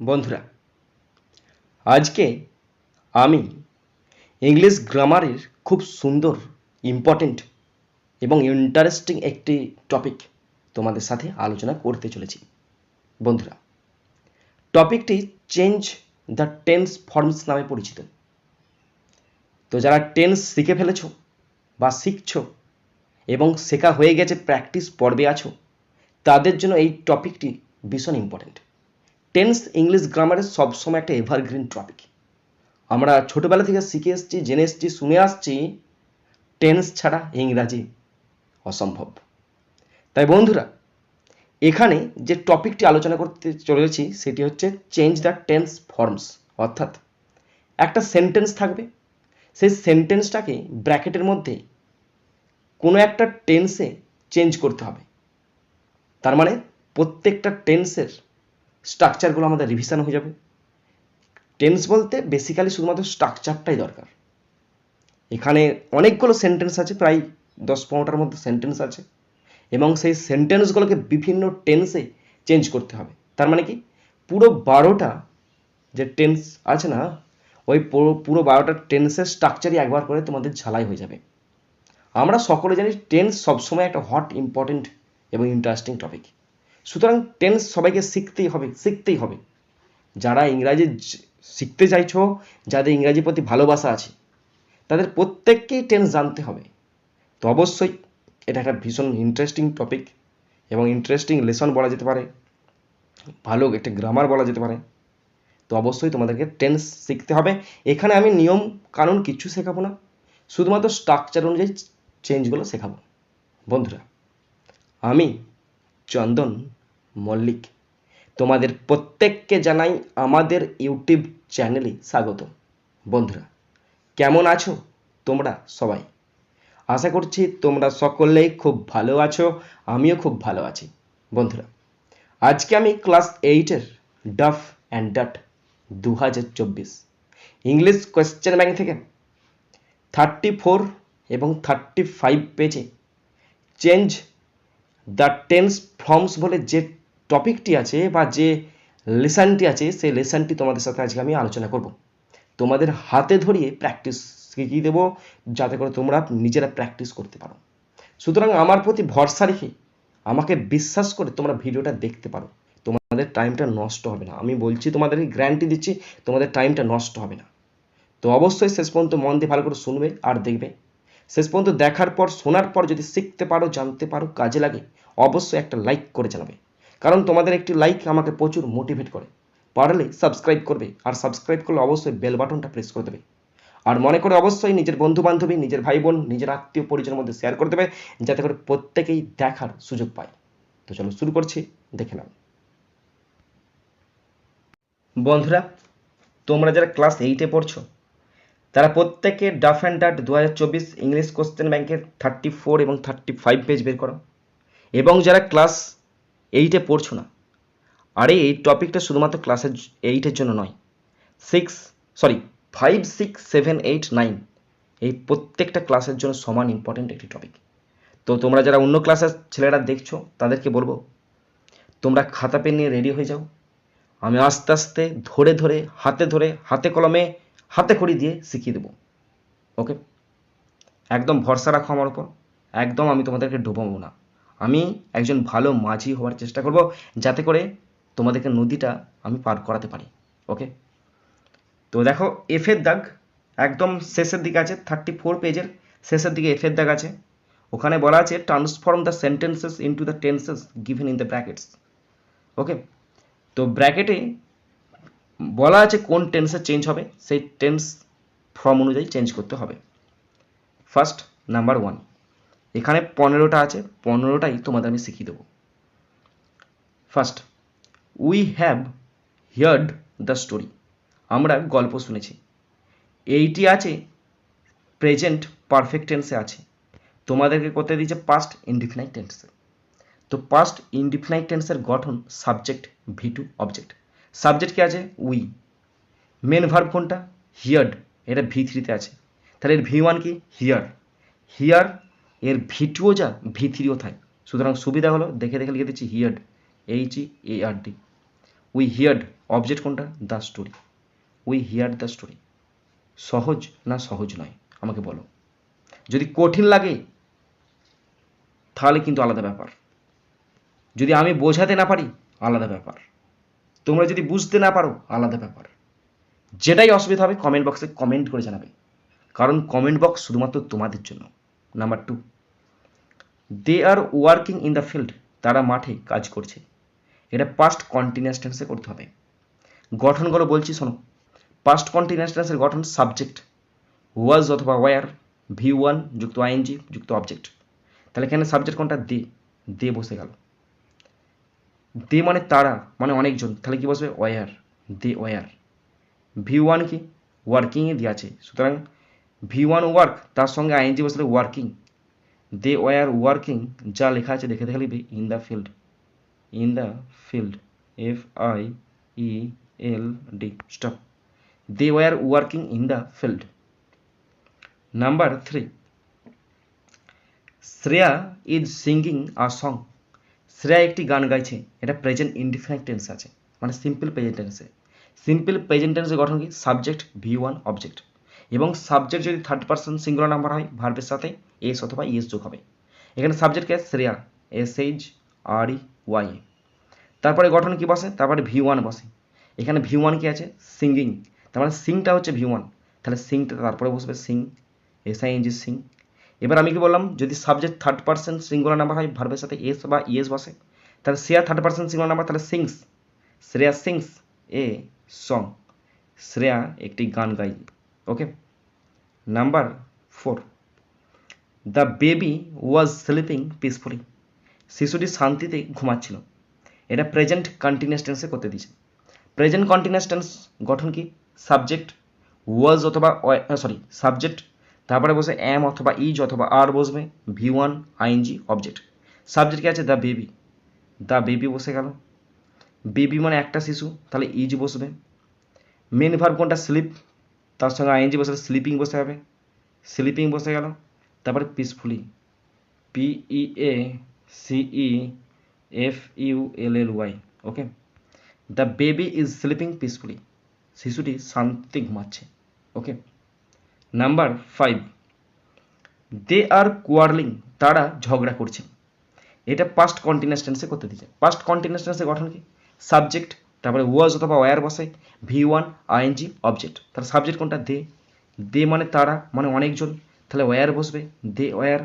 বন্ধুরা, আজকে আমি ইংলিশ গ্রামারের খুব সুন্দর ইম্পর্টেন্ট এবং ইন্টারেস্টিং একটি টপিক তোমাদের সাথে আলোচনা করতে চলেছি। বন্ধুরা টপিকটি চেঞ্জ দ্য টেন্স ফর্মস নামে পরিচিত। তো যারা টেন্স শিখে ফেলেছো বা শিখছো এবং শেখা হয়ে গেছে প্র্যাকটিস পর্বে আছো, তাদের জন্য এই টপিকটি ভীষণ ইম্পর্টেন্ট টেন্স ইংলিশ গ্রামারের সবসময় একটা এভারগ্রিন টপিক আমরা ছোটোবেলা থেকে শিখে এসেছি, জেনে এসেছি, শুনে আসছি টেন্স ছাড়া ইংরাজি অসম্ভব। তাই বন্ধুরা, এখানে যে টপিকটি আলোচনা করতে চলেছি, সেটি হচ্ছে চেঞ্জ দ্য টেন্স ফর্মস অর্থাৎ একটা সেন্টেন্স থাকবে। সেই সেন্টেন্সটাকে ব্র্যাকেটের মধ্যে কোনো একটা টেন্সে চেঞ্জ করতে হবে। তার মানে প্রত্যেকটা টেন্সের স্ট্রাকচারগুলো আমাদের রিভিশন হয়ে যাবে। টেন্স বলতে বেসিক্যালি শুধুমাত্র স্ট্রাকচারটাই দরকার। এখানে অনেকগুলো সেন্টেন্স আছে, প্রায় দশ পনেরোটার মধ্যে সেন্টেন্স আছে এবং সেই সেন্টেন্সগুলোকে বিভিন্ন টেন্সে চেঞ্জ করতে হবে। তার মানে কি? পুরো বারোটা যে টেন্স আছে না, ওই পুরো পুরো বারোটা টেন্সের স্ট্রাকচারই একবার করে তোমাদের ঝালাই হয়ে যাবে। আমরা সকলে জানি টেন্স সবসময় একটা হট ইম্পর্টেন্ট এবং ইন্টারেস্টিং টপিক সুতরাং টেন্স সবাইকে শিখতেই হবে শিখতেই হবে। যারা ইংরাজি শিখতে চাইছো, যাদের ইংরাজির প্রতি ভালোবাসা আছে, তাদের প্রত্যেককেই টেন্স জানতে হবে। তো অবশ্যই এটা একটা ভীষণ ইন্টারেস্টিং টপিক এবং ইন্টারেস্টিং লেসন বলা যেতে পারে, ভালো একটা গ্রামার বলা যেতে পারে। তো অবশ্যই তোমাদেরকে টেন্স শিখতে হবে। এখানে আমি নিয়ম কানুন কিচ্ছু শেখাবো না, শুধুমাত্র স্ট্রাকচার অনুযায়ী চেঞ্জগুলো শেখাবো। বন্ধুরা, আমি চন্দন মল্লিক। তোমাদের প্রত্যেককে জানাই আমাদের ইউটিউব চ্যানেলে স্বাগত বন্ধুরা, কেমন আছো তোমরা সবাই? আশা করছি তোমরা সকলেই খুব ভালো আছো, আমিও খুব ভালো আছি। বন্ধুরা, আজকে আমি ক্লাস এইটের ডাফ অ্যান্ড ডাট দু হাজার চব্বিশ ইংলিশ কোয়েশ্চেন ব্যাংক থেকে থার্টি ফোর এবং থার্টি ফাইভ পেজে চেঞ্জ দ্য টেন্স ফর্মস বলে যে টপিকটি আছে বা যে লেসনটি আছে, সেই লেসনটি তোমাদের সাথে আজকে আমি আলোচনা করব। তোমাদের হাতে ধরিয়ে প্র্যাকটিস শিখিয়ে দেবো, যাতে করে তোমরা নিজেরা প্র্যাকটিস করতে পারো। সুতরাং আমার প্রতি ভরসা রেখে আমাকে বিশ্বাস করে তোমরা ভিডিওটা দেখতে পারো। তোমাদের টাইমটা নষ্ট হবে না। আমি বলছি, তোমাদেরকে গ্যারান্টি দিচ্ছি, তোমাদের টাইমটা নষ্ট হবে না। তো অবশ্যই শেষ পর্যন্ত মন দিয়ে ভালো করে শুনবে আর দেখবে। শেষ পর্যন্ত দেখার পর, শোনার পর যদি শিখতে পারো, জানতে পারো, কাজে লাগে, অবশ্যই একটা লাইক করে জানাবে। কারণ তোমাদের একটি লাইক আমাকে প্রচুর মোটিভেট করে। পারলে সাবস্ক্রাইব করবে আর সাবস্ক্রাইব করলে অবশ্যই বেল বাটনটা প্রেস করে দেবে। আর মনে করে অবশ্যই নিজের বন্ধু বান্ধবী নিজের ভাই বোন নিজের আত্মীয় পরিজনের মধ্যে শেয়ার করে দেবে, যাতে করে প্রত্যেকেই দেখার সুযোগ পায়। তো চলো শুরু করছি, দেখে নাও। বন্ধুরা, তোমরা যারা ক্লাস এইটে পড়ছো, তারা প্রত্যেকে ডাফ অ্যান্ড ডাট দু হাজার চব্বিশ ইংলিশ কোশ্চেন ব্যাংকের থার্টি ফোর এবং থার্টি ফাইভ পেজ বের করো। এবং যারা ক্লাস এইটে পড়ছো না। আরে, এই টপিকটা শুধুমাত্র ক্লাসের এইটের জন্য নয়। Six, sorry, five, six, seven, eight, nine, এই প্রত্যেকটা ক্লাসের জন্য সমান ইম্পর্টেন্ট একটি টপিক। তো তোমরা যারা অন্য ক্লাসের ছেলেরা দেখছ, তাদেরকে বলব, তোমরা খাতা পেন নিয়ে রেডি হয়ে যাও। আমি আস্তে আস্তে, ধরে ধরে, হাতে ধরে, হাতে কলমে, হাতে খড়ি দিয়ে শিখিয়ে দেবো। ওকে একদম ভরসা রাখো আমার উপর। একদম আমি তোমাদেরকে ডুবাবো না। আমি একজন ভালো মাঝি হওয়ার চেষ্টা করব যাতে করে তোমাদেরকে নদীটা আমি পার করাতে পারি ওকে তো দেখো এফের দাগ একদম শেষের দিকে আছে থার্টি ফোর পেজের শেষের দিকে এফের দাগ আছে। ওখানে বলা আছে transform the sentences into the tenses given in the brackets okay তো ব্র্যাকেটে বলা আছে কোন টেন্সে চেঞ্জ হবে, সেই টেন্স ফর্ম অনুযায়ী চেঞ্জ করতে হবে। ফার্স্ট নাম্বার ওয়ান এখানে পনেরোটা আছে, পনেরোটাই তোমাদের আমি শিখিয়ে দেবো। First we have heard the story আমরা গল্প শুনেছি। এইটি আছে প্রেজেন্ট পারফেক্ট টেন্সে আছে। তোমাদেরকে করতে দিয়েছে পাস্ট ইনডিফিনাইট টেন্সে তো পাস্ট ইনডিফিনাইট টেন্সের গঠন subject V two object subject কি আছে? উই মেন ভার্ব কোনটা? হিয়ার্ড এটা ভি থ্রিতে আছে। তাহলে এর ভি ওয়ান কি? হিয়ার হিয়ার এর ভি টুও যা ভি থ্রিও থাকে সুতরাং সুবিধা হলো, দেখে দেখে লিখে দিচ্ছি heard H E A R D we heard object কোনটা? The story. We heard the story. সহজ না সহজ নয়? আমাকে বলো। যদি কঠিন লাগে, তাহলে কিন্তু আলাদা ব্যাপার। যদি আমি বোঝাতে না পারি, আলাদা ব্যাপার। তোমরা যদি বুঝতে না পারো, আলাদা ব্যাপার। যেটাই অসুবিধা হবে কমেন্ট বক্সে কমেন্ট করে জানাবে। কারণ কমেন্ট বক্স শুধুমাত্র তোমাদের জন্য। Number two they are working in the field তারা মাঠে কাজ করছে। এটা পাস্ট কন্টিনিউয়াস টেন্সে করতে হবে। গঠনগুলো বলছি, শোনো। পাস্ট কন্টিনিউয়াস টেন্সের গঠন সাবজেক্ট ওয়াজ অথবা ওয়ার ভি ওয়ান যুক্ত আইএনজি যুক্ত অবজেক্ট তাহলে এখানে সাবজেক্ট কোনটা? দে দে বসে গেল। দে মানে তারা মানে অনেকজন। তাহলে কি বসবে? Were they were V one কি? ওয়ার্কিংয়ে দেওয়া আছে। সুতরাং ভি ওয়ান ওয়ার্ক তার সঙ্গে আইএনজি বসলে ওয়ার্কিং দে ওয়ার ওয়ার্কিং যা লেখা আছে দেখে দেখে লিখবে in the field in the field F I E L D stop they were working in the field number three Shreya is singing a song Shreya একটি গান গাইছে। এটা প্রেজেন্ট ইনডিফিনাইট টেন্স আছে। মানে সিম্পল প্রেজেন্ট টেন্সে simple present টেন্সের গঠন কি? সাবজেক্ট ভি ওয়ান অবজেক্ট এবং সাবজেক্ট যদি থার্ড পার্সন সিঙ্গুলার নাম্বার হয় ভার্বের সাথে এস অথবা ইএস যোগ হবে। এখানে সাবজেক্ট কে Shreya S H R E Y তারপরে গঠন কি বসে? তারপরে ভি ওয়ান বসে। এখানে ভি ওয়ান কি আছে? সিঙ্গিং তার মানে সিংটা হচ্ছে ভি ওয়ান তাহলে সিংটা তারপরে বসবে sing S I N G sing এবার আমি কি বললাম? যদি subject third person singular number হয় ভার্বের সাথে এস বা ইএস বসে, তাহলে Shreya third person singular number তাহলে sings Shreya sings a song Shreya একটি গান গাই okay number four the baby was sleeping peacefully শিশুটি শান্তিতে ঘুমাচ্ছিল। এটা প্রেজেন্ট কন্টিনিউয়াস টেন্সে করতে দিয়েছে। প্রেজেন্ট কন্টিনিউয়াস টেন্স গঠন কি? সাবজেক্ট ওয়াজ অথবা সরি সাবজেক্ট তারপরে বসে এম অথবা ইজ অথবা আর বসবে। V one I N G object subject কি আছে? দ্য বেবি দ্য বেবি বসে গেল। বেবি মানে একটা শিশু, তাহলে ইজ বসবে। মেন ভার্ব কোনটা? স্লিপ তার সঙ্গে আইএনজি বসে স্লিপিং বসে হবে স্লিপিং বসে গেল, তারপরে peacefully P E A C E F U L L Y okay the baby is sleeping peacefully শিশুটি শান্তি ঘুমাচ্ছে okay number five they are quarrelling তারা ঝগড়া করছে। এটা পাস্ট কন্টিনিউয়াস টেন্সে করতে দিচ্ছে। পাস্ট কন্টিনিউয়াস টেন্সে গঠন কি? সাবজেক্ট তারপরে ওয়াজ অথবা ওয়ার বসে V one I N G object. তাহলে সাবজেক্ট কোনটা? দে। দে মানে তারা মানে অনেকজন। তাহলে ওয়ার বসবে, দে ওয়ার।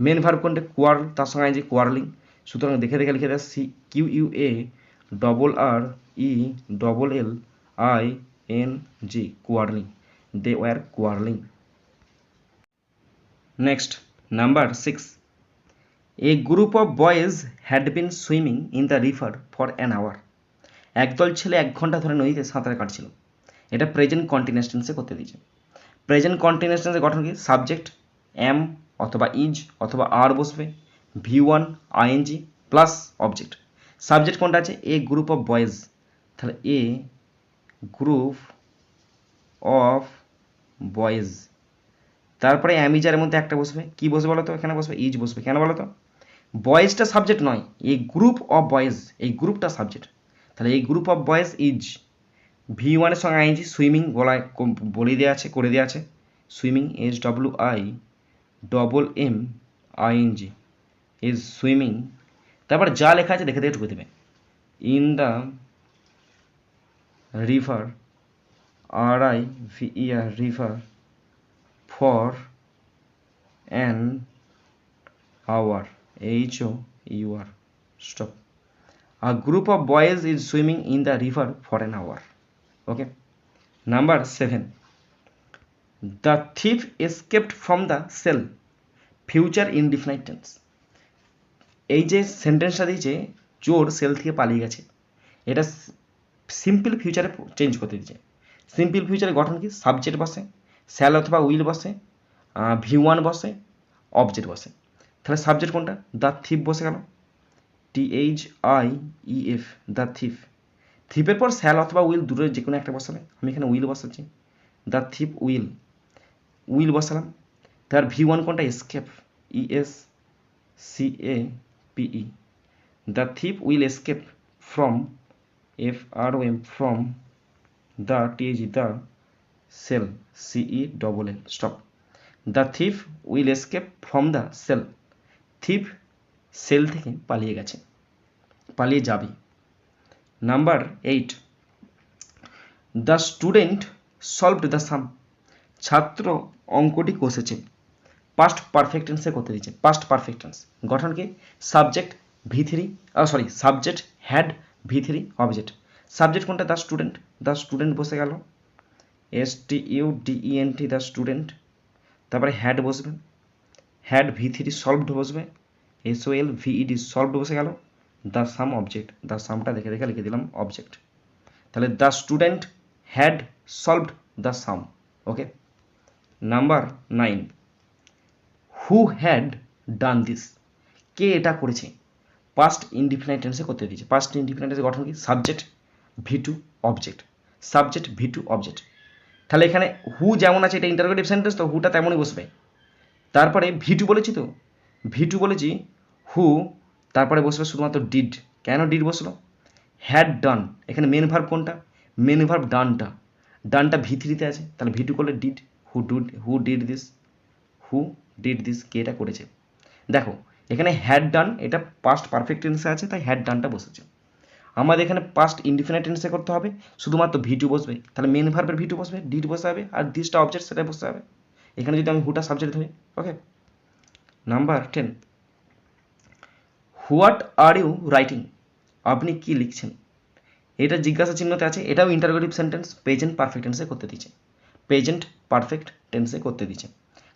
মেন ভার্ব কোনটা? কোয়ার্ল, তার সঙ্গে আইএনজি কোয়ারলিং। সুতরাং দেখে দেখে লিখে দেয় C, Q U A, double R, E, double L, I, N, G, quarrelling. They were, quarrelling. Next, number six. A group of boys had been swimming in the river for an hour. একদল ছেলে এক ঘণ্টা ধরে নদীতে সাঁতার কাটছিল। এটা present continuous টেন্সে করতে দিয়েছে। প্রেজেন্ট কন্টিনিউয়াস টেন্সের গঠন কি? সাবজেক্ট এম অথবা ইজ অথবা আর বসবে V one I N G plus object subject কোনটা আছে? এ গ্রুপ অফ বয়েজ তাহলে এ গ্রুপ অফ বয়েজ তারপরে অ্যামিজারের মধ্যে একটা বসবে। কি বসবে বলো তো এখানে বসবে ইজ বসবে। কেন বলো তো বয়েজটা সাবজেক্ট নয় এই গ্রুপ অফ বয়েজ এই গ্রুপটা সাবজেক্ট তাহলে এই group of boys is V ওয়ানের সঙ্গে আইনজি সুইমিং গলায় বলে দেওয়া আছে, করে দেওয়া আছে। Swimming S W I double M I N G is swimming তারপর যা লেখা আছে দেখে দেখে ঢুকে দেবে। In the river R I V R river for an hour H O U R stop A group of boys is swimming in the river for an hour. Okay. Number seven. The thief escaped from the cell. Future indefinite tense. এই যে সেন্টেন্সটা দিয়েছে, চোর sell থেকে পালিয়ে গেছে এটা simple ফিউচারে চেঞ্জ করতে দিচ্ছে সিম্পল ফিউচারে গঠন কি সাবজেক্ট বসে স্যাল অথবা উইল বসে ভি ওয়ান বসে অবজেক্ট বসে তাহলে সাবজেক্ট কোনটা দ্য থিপ বসে গেল T H I E F the thief থিপের পর স্যাল অথবা উইল দুটোর যে কোনো একটা বসাবে আমি এখানে উইল বসাচ্ছি। দ্য থিপ উইল উইল বসালাম। তার ভি ওয়ান কোনটা? Escape E S C A P E the thief will escape from F R O M from the T H the cell C E double L stop the thief will escape from the cell thief cell থেকে পালিয়ে গেছে। পালিয়ে যাবে। Number eight. The student solved the sum. ছাত্র অঙ্কটি কষেছে। Past perfect টেন্সে করতে দিচ্ছে পাস্ট পারফেক্ট টেন্স গঠন কি? Subject V three sorry subject had V three object subject কোনটা? দ্য স্টুডেন্ট দ্য স্টুডেন্ট বসে গেল। S T U T the student তারপরে হ্যাড বসবে। হ্যাড ভি থ্রি সলভড বসবে। S O L V E D solved বসে গেল। The sum object the সামটা দেখে দেখে লিখে দিলাম অবজেক্ট তাহলে the student had solved the sum okay number nine who had done this কে এটা করেছে? পাস্ট ইনডিফিনাইট টেন্সে করতে দিয়েছে। পাস্ট ইনডিফিনাইট টেন্সে গঠন কি? Subject V two object subject V two object তাহলে এখানে হু যেমন আছে, এটা ইন্টারোগেটিভ সেন্টেন্স তো হুটা তেমনই বসবে। তারপরে ভি টু বলেছি তো? ভি টু বলেছি হু তারপরে বসবে শুধুমাত্র ডিড কেন ডিড বসল? হ্যাড ডান এখানে মেন ভার্ব কোনটা? মেন ভার্ব ডানটা ডানটা ভি থ্রিতে আছে। তাহলে ভি টু করলে did who did who did this who did this কে এটা করেছে? দেখো, এখানে হ্যাড ডান এটা পাস্ট পারফেক্ট টেন্সে আছে, তাই হ্যাড ডানটা বসেছে। আমাদের এখানে পাস্ট ইনডিফিনাইট টেন্সে করতে হবে। শুধুমাত্র ভি টু বসবে। তাহলে মেন ভার্বের ভি টু বসবে ডিড বসে হবে আর দিসটা অবজেক্ট সেটা বসতে হবে এখানে যদি আমি হুটা সাবজেক্ট ধরি okay number ten what are you writing? আপনি কি লিখছেন? এটা জিজ্ঞাসা চিহ্নতে আছে, এটাও ইন্টারোগেটিভ সেন্টেন্স প্রেজেন্ট পারফেক্ট টেন্সে করতে দিচ্ছে। প্রেজেন্ট পারফেক্ট টেন্সে করতে দিচ্ছে।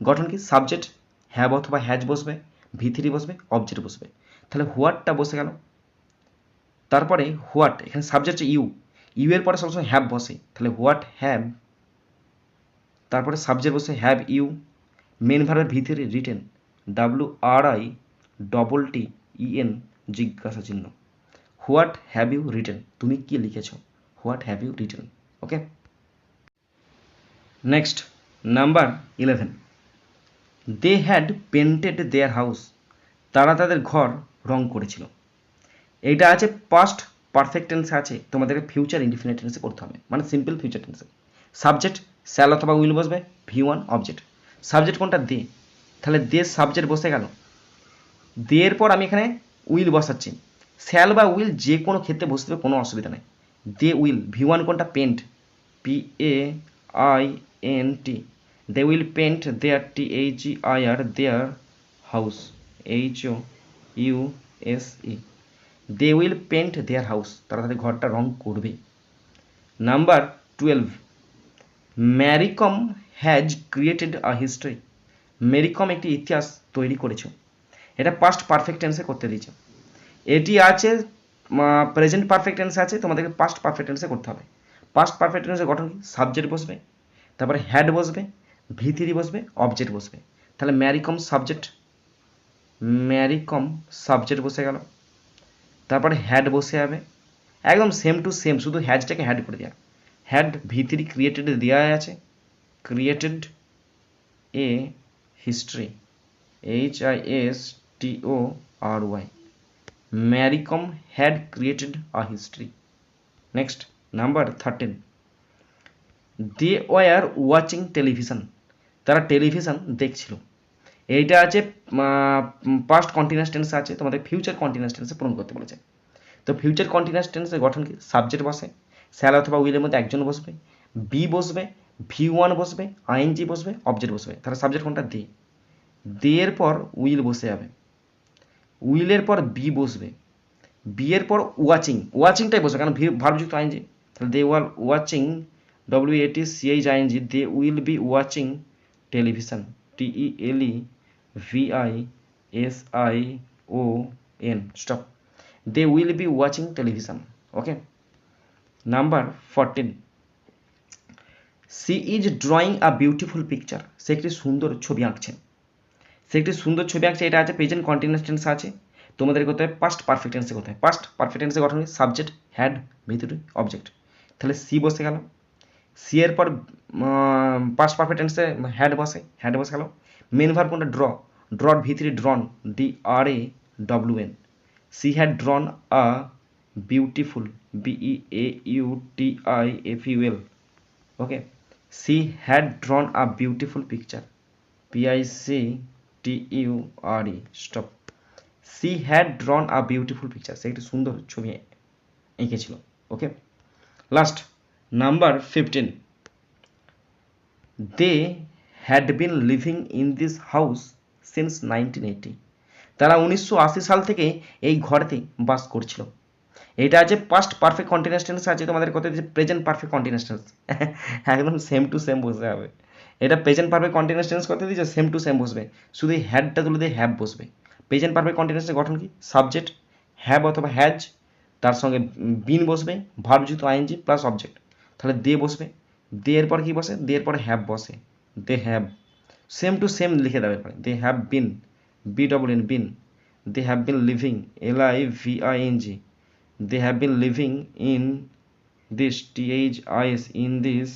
গঠন কি? সাবজেক্ট হ্যাভ অথবা হ্যাজ বসবে ভি থ্রি বসবে অবজেক্ট বসবে। তাহলে হোয়াটটা বসে গেল। তারপরে হোয়াট, এখানে সাবজেক্ট ইউ ইউ এর পরে সবসময় হ্যাভ বসে। তাহলে হোয়াট হ্যাভ তারপরে সাবজেক্ট বসে হ্যাভ ইউ মেন ভার্বের V three written W R I double T E N জিজ্ঞাসা চিহ্ন। What have you written? তুমি কি লিখেছ? What have you written? Okay? Next, number eleven. They had painted their house. তারা তাদের ঘর রং করেছিল। এইটা আছে পাস্ট পারফেক্ট টেন্সে আছে। তোমাদেরকে ফিউচার ইনডিফিনিট টেন্সে করতে হবে। মানে সিম্পল ফিউচার টেন্সে সাবজেক্ট স্যাল অথবা উইল বসবে। ভি ওয়ান অবজেক্ট সাবজেক্ট কোনটা? দে। তাহলে দে সাবজেক্ট বসে গেল। দের পর আমি এখানে উইল বসাচ্ছি। স্যাল বা উইল যে কোনো ক্ষেত্রে বসতে হবে কোনো অসুবিধা নেই। দে উইল ভি ওয়ান কোনটা? Paint P A I N T they will paint their T H E I R their house H O U S E they will paint their house তারা তাদের ঘরটা রং করবে। Number twelve Mary Kom has created a history Mary Kom একটি ইতিহাস তৈরি করেছে। এটা পাস্ট পারফেক্ট টেন্সে করতে দিয়েছে। এটি আছে প্রেজেন্ট পারফেক্ট টেন্সে আছে, তোমাদেরকে পাস্ট পারফেক্ট টেন্সে করতে হবে। পাস্ট পারফেক্ট টেন্সে গঠন সাবজেক্ট বসবে, তারপরে হ্যাড বসবে ভি থ্রি বসবে অবজেক্ট বসবে। তাহলে ম্যারিকম সাবজেক্ট ম্যারিকম সাবজেক্ট বসে গেল। তারপরে হ্যাড বসে যাবে, একদম সেম টু সেম শুধু হ্যাডটাকে হ্যাড করে দেওয়া হ্যাড ভি থ্রি ক্রিয়েটেড দেওয়া আছে created a history H I S T O R Y Mary Kom had created a history next number thirteen they were watching television তারা television দেখছিল। এইটা আছে past continuous tense আছে, তোমাদের future continuous টেন্সে পূরণ করতে বলেছে। তো ফিউচার কন্টিনিউয়াস টেন্সের গঠন কি? সাবজেক্ট বসে। স্যাল অথবা উইলের মধ্যে একজন বসবে বি বসবে ভি ওয়ান বসবে আইএনজি বসবে অবজেক্ট বসবে। তাহলে সাবজেক্ট কোনটা? দে দে এর পর উইল বসে যাবে। উইলের পর বি বসবে। বি এর পর ওয়াচিং। ওয়াচিংটাই বসবে, কারণ ভার্বযুক্ত আইএনজি তাহলে they were watching W A T C H I N G they will be watching television T E L E V I S I O N stop. They will be watching television, okay? Number fourteen. She is drawing a beautiful picture. সে একটি সুন্দর ছবি আঁকছে। সে একটি সুন্দর ছবি আঁকছে, এটা আছে প্রেজেন্ট কন্টিনিউয়াস টেন্স আছে। তোমাদের করতে হয় পাস্ট পারফেক্ট টেন্সে করতে হয় পাস্ট পারফেক্ট টেন্সে গঠন subject had V three object তাহলে সি বসে গেল। সি এর পর পাস্ট পারফেক্ট টেন্সে হ্যাড বসে হ্যাড বসে গেল। মেন ভার্ব কোনটা? Draw drew V three drawn D R A W N she had drawn a beautiful B E A U T I F U L okay she had drawn a beautiful picture P I C T U R E stop she had drawn a beautiful picture সে একটি সুন্দর ছবি এঁকেছিল okay last number fifteen they had been living in this house since nineteen eighty তারা উনিশশো আশি সাল থেকে এই ঘরেতে বাস করছিল। এটা আছে পাস্ট পারফেক্ট কন্টিনিউয়াস টেন্স আছে তোমাদের কথা যে প্রেজেন্ট পারফেক্ট কন্টিনিউয়াস টেন্স একদম সেম টু সেম বসতে হবে এটা প্রেজেন্ট পারফেক্ট কন্টিনিউয়াস টেন্স করতে দিয়েছে সেম টু সেম বসবে। শুধু এই হ্যাডটা তুলে দিয়ে হ্যাভ বসবে। প্রেজেন্ট পারফেক্ট কন্টিনিউয়াসের গঠন কি? সাবজেক্ট হ্যাভ অথবা হ্যাজ তার সঙ্গে বিন বসবে ভার্বযুক্ত আইএনজি প্লাস অবজেক্ট তাহলে দে বসবে। দে এর পর কি বসে? দে এর পরে হ্যাভ বসে। They have same to same লিখে দেবে এরপরে। They have been B double N been they have been living L I V I N G they have been living in this this in in house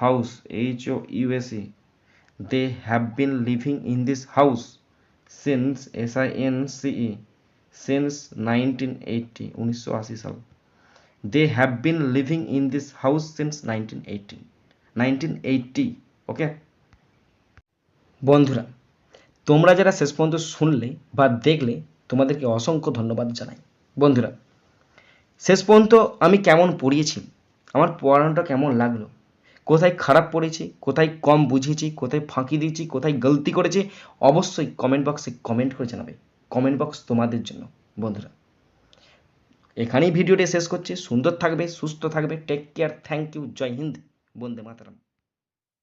h o u s e they have been living in this house since s i n c e since 1980 1980 সাল they have been living in this house since 1980 1980 ওকে বন্ধুরা তোমরা যারা শেষ পর্যন্ত শুনলে বা দেখলে তোমাদেরকে অসংখ্য ধন্যবাদ জানাই বন্ধুরা শেষ পর্যন্ত আমি কেমন পড়িয়েছি আমার পড়ানোটা কেমন লাগল কোথায় খারাপ পড়েছি, কোথায় কম বুঝেছি কোথায় ফাঁকি দিয়েছি, কোথায় গলতি করেছে, অবশ্যই কমেন্ট বক্সে কমেন্ট করে জানাবে। কমেন্ট বক্স তোমাদের জন্য, বন্ধুরা। এখানেই ভিডিওটি শেষ করছে। সুন্দর থাকবে, সুস্থ থাকবে। টেক কেয়ার থ্যাংক ইউ জয় হিন্দ, বন্দে মাতারাম।